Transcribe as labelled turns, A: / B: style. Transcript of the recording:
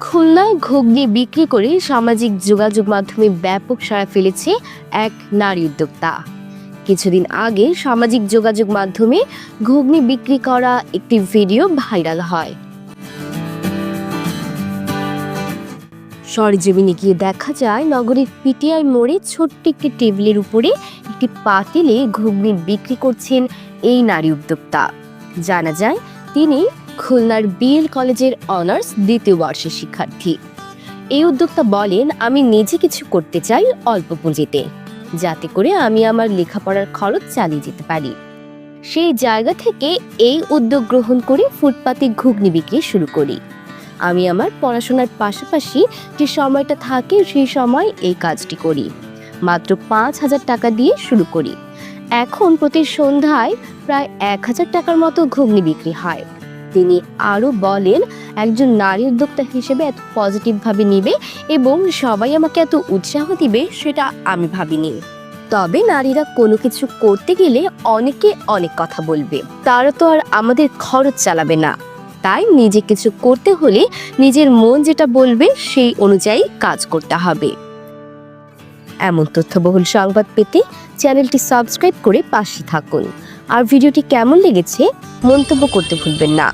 A: খুলনায় ঘুগনি বিক্রি করে সামাজিক যোগাযোগ মাধ্যমে ব্যাপক সাড়া ফেলেছে এক নারী উদ্যোক্তা। কিছুদিন আগে সামাজিক যোগাযোগ মাধ্যমে ঘুগনি বিক্রি করা একটি ভিডিও ভাইরাল হয়। সরজমিনে গিয়ে দেখা যায়, নগরীর পিটিআই মোড়ে ছোট্ট একটি টেবিলের উপরে একটি পাতিলে ঘুগনি বিক্রি করছেন এই নারী উদ্যোক্তা। জানা যায়, তিনি খুলনার বিএল কলেজের অনার্স দ্বিতীয় বর্ষের শিক্ষার্থী। এই উদ্যোক্তা বলেন, আমি নিজে কিছু করতে চাই অল্প পুঁজিতে, যাতে করে আমি আমার লেখাপড়ার খরচ চালিয়ে যেতে পারি। সেই জায়গা থেকে এই উদ্যোগ গ্রহণ করে ফুটপাতে ঘুগনি বিক্রি শুরু করি। আমি আমার পড়াশোনার পাশাপাশি যে সময়টা থাকে সেই সময় এই কাজটি করি। মাত্র পাঁচ হাজার টাকা দিয়ে শুরু করি। এখন প্রতি সন্ধ্যায় প্রায় এক হাজার টাকার মতো ঘুগনি বিক্রি হয়। তিনি আরও বলেন, একজন নারী উদ্যোক্তা হিসেবে এত পজিটিভভাবে নিবে এবং সবাই আমাকে এত উৎসাহ দিবে, সেটা আমি ভাবিনি। তবে নারীরা কোনো কিছু করতে গেলে অনেকে অনেক কথা বলবে। তারা তো আর আমাদের খরচ চালাবে না। তাই নিজে কিছু করতে হলে নিজের মন যেটা বলবে, সেই অনুযায়ী কাজ করতে হবে। এমন তথ্যবহুল সংবাদ পেতে চ্যানেলটি সাবস্ক্রাইব করে পাশে থাকুন। আর ভিডিওটি কেমন লেগেছে মন্তব্য করতে ভুলবেন না।